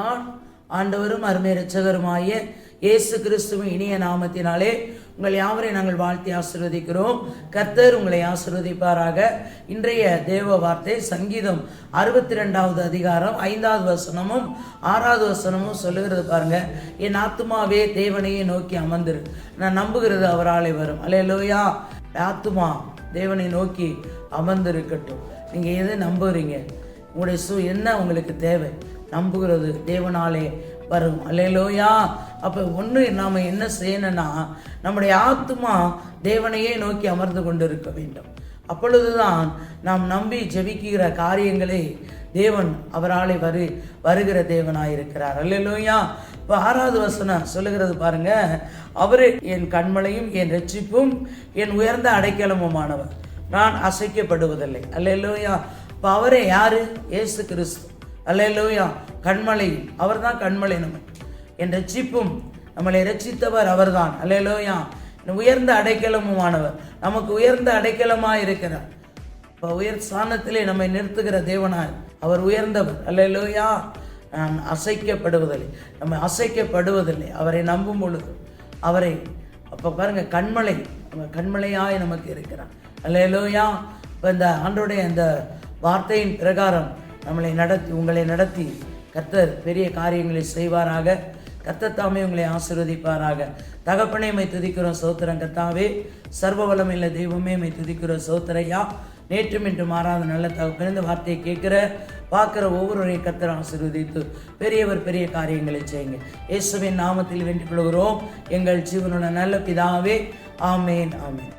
நான் ஆண்டவரும் அருமை ரச்சகருமாய இயேசு கிறிஸ்துவின் இனிய நாமத்தினாலே உங்கள் யாவரை நாங்கள் வாழ்த்தி ஆசிர்வதிக்கிறோம். கர்த்தர் உங்களை ஆசிர்வதிப்பாராக. இன்றைய தேவ வார்த்தை சங்கீதம் அறுபத்தி ரெண்டாவது அதிகாரம் ஐந்தாவது வசனமும் ஆறாவது வசனமும் சொல்லுகிறது பாருங்க. என் ஆத்துமாவே தேவனையே நோக்கி அமர்ந்துரு. நான் நம்புகிறது அவராலே வரும். அல்லேலூயா. ஆத்துமா தேவனை நோக்கி அமர்ந்திருக்கட்டும். நீங்கள் எதை நம்புறீங்க? உங்களுடைய சு என்ன உங்களுக்கு தேவை? நம்புகிறது. தேவனாலே வரும். அல்லையிலோயா அப்போ ஒன்று நாம் என்ன செய்யணும்னா நம்முடைய ஆத்மா தேவனையே நோக்கி அமர்ந்து கொண்டு இருக்க வேண்டும். அப்பொழுதுதான் நாம் நம்பி ஜெபிக்கிற காரியங்களே தேவன் அவராலே வரு வருகிற தேவனாயிருக்கிறார். அல்லையிலோயா இப்போ ஆறாவது வசனம் சொல்லுகிறது பாருங்க. அவரு என் கண்மலையும் என் ரட்சிப்பும் என் உயர்ந்த அடைக்கலமுமானவர். நான் அசைக்கப்படுவதில்லை. அல்லையிலோயா இப்போ அவரே யாரு? ஏசு கிறிஸ்து. அல்லேலூயா. கண்மலை. அவர்தான் கண்மலை நமக்கு. என் ரட்சிப்பும் நம்மளை ரட்சித்தவர் அவர்தான். அல்லேலூயா. உயர்ந்த அடைக்கலமுமானவர். நமக்கு உயர்ந்த அடைக்கலமாக இருக்கிறார் இப்போ உயர் ஸ்தானத்திலே நம்மை நிறுத்துகிற தேவனாய் அவர் உயர்ந்தவர். அல்லேலூயா. நான் அசைக்கப்படுவதில்லை. நம்ம அசைக்கப்படுவதில்லை. அவரை நம்பும் பொழுது அவரை அப்போ பாருங்க கண்மலை. நம்ம கண்மலையாய் நமக்கு இருக்கிறார். அல்லேலூயா. இப்போ இந்த ஆண்டோடைய இந்த வார்த்தையின் பிரகாரம் நம்மளை நடத்தி உங்களை நடத்தி கர்த்தர் பெரிய காரியங்களை செய்வாராக. கர்த்தர் தாமே உங்களை ஆசீர்வதிப்பாராக. தகப்பனே மை துதிக்கிறோம் சோத்திரம். கர்த்தாவே சர்வ வளமில்ல தெய்வமே மை துதிக்கிறோம் சோத்திரையா. நேற்றும் இன்று மாறாத நல்ல தகப்பன் இந்த வார்த்தையை கேட்குற பார்க்குற ஒவ்வொருவரையும் கர்த்தர் ஆசீர்வதித்து பெரியவர் பெரிய காரியங்களை செய்யுங்க. இயேசுவின் நாமத்தில் வேண்டிக் கொள்கிறோம். எங்கள் ஜீவனோட நல்ல பிதாவே ஆமேன் ஆமேன்.